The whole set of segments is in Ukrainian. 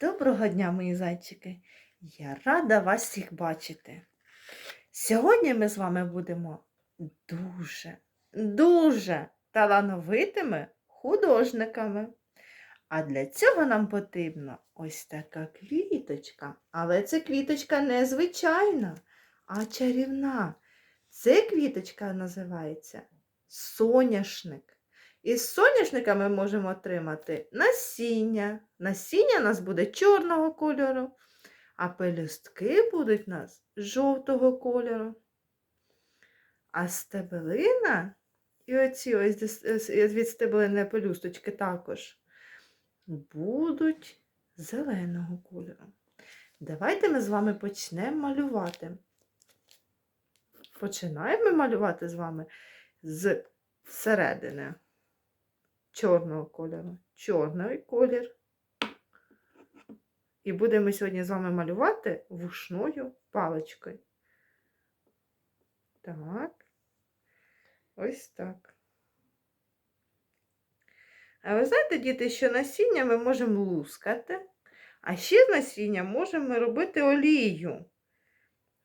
Доброго дня, мої зайчики! Я рада вас всіх бачити. Сьогодні ми з вами будемо дуже, дуже талановитими художниками. А для цього нам потрібна ось така квіточка. Але це квіточка не звичайна, а чарівна. Це квіточка називається соняшник. Із соняшника ми можемо отримати насіння. Насіння у нас буде чорного кольору, а пелюстки будуть у нас жовтого кольору. А стебелина, і оці ось е, від стебелини пелюсточки також будуть зеленого кольору. Давайте ми з вами почнемо малювати. Починаємо малювати з вами з середини чорного кольору. Чорний колір. І будемо сьогодні з вами малювати вушною паличкою. Так. Ось так. А ви знаєте, діти, що насіння ми можемо лускати, а ще з насіння можемо робити олію,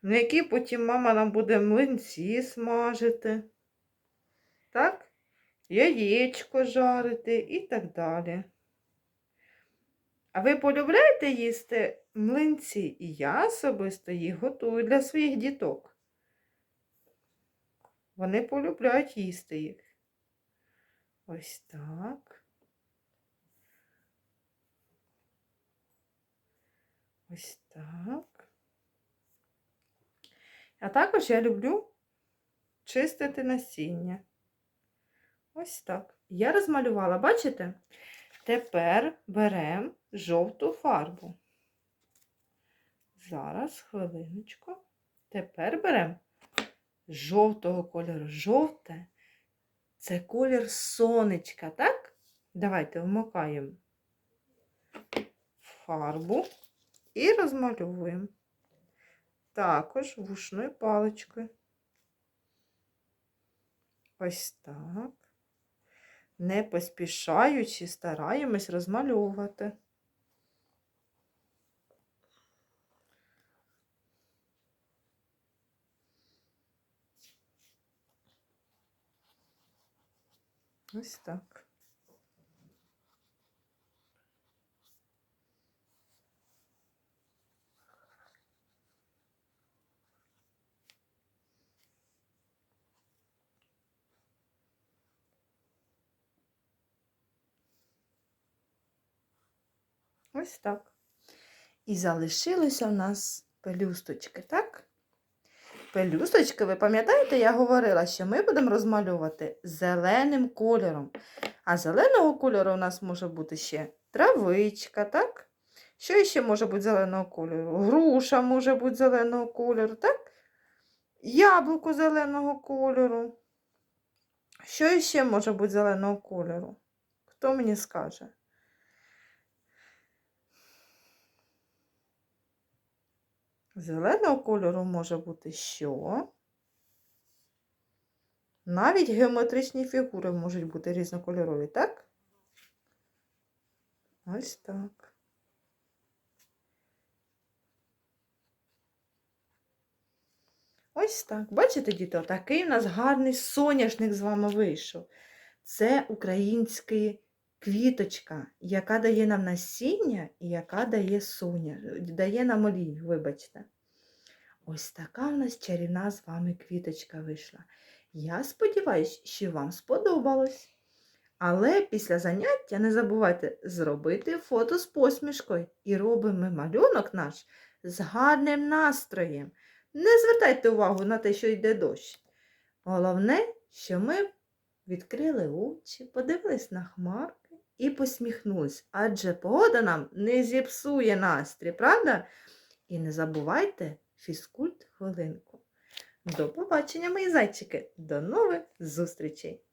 на якій потім мама нам буде млинці смажити. Так? Яєчко жарити і так далі. А ви полюбляєте їсти млинці? І я особисто їх готую для своїх діток. Вони полюбляють їсти їх. Ось так. Ось так. А також я люблю чистити насіння. Ось так. Я розмалювала, бачите? Тепер беремо жовту фарбу. Зараз, хвилиночку. Тепер беремо жовтого кольору. Жовте це колір сонечка, так? Давайте вмикаємо фарбу і розмальовуємо. Також вушною паличкою. Ось так не поспішаючи, стараємось розмальовувати. Ось так. Ось так. І залишилися в нас пелюсточки, так? Пелюсточки, ви пам'ятаєте, я говорила, що ми будемо розмальовувати зеленим кольором. А зеленого кольору у нас може бути ще травичка, так? Що ще може бути зеленого кольору? Груша може бути зеленого кольору, так? Яблуко зеленого кольору. Що ще може бути зеленого кольору? Хто мені скаже? Зеленого кольору може бути що? Навіть геометричні фігури можуть бути різнокольорові, так? Ось так. Ось так. Бачите, діти, такий у нас гарний соняшник з вами вийшов. Це українська квіточка, яка дає нам насіння і яка дає соня, дає нам олію, вибачте. Ось така в нас чарівна з вами квіточка вийшла. Я сподіваюся, що вам сподобалось. Але після заняття не забувайте зробити фото з посмішкою і робимо малюнок наш з гарним настроєм. Не звертайте увагу на те, що йде дощ. Головне, що ми відкрили очі, подивились на хмарки і посміхнусь, адже погода нам не зіпсує настрій, правда? І не забувайте фізкульт хвилинку. До побачення, мої зайчики! До нових зустрічей!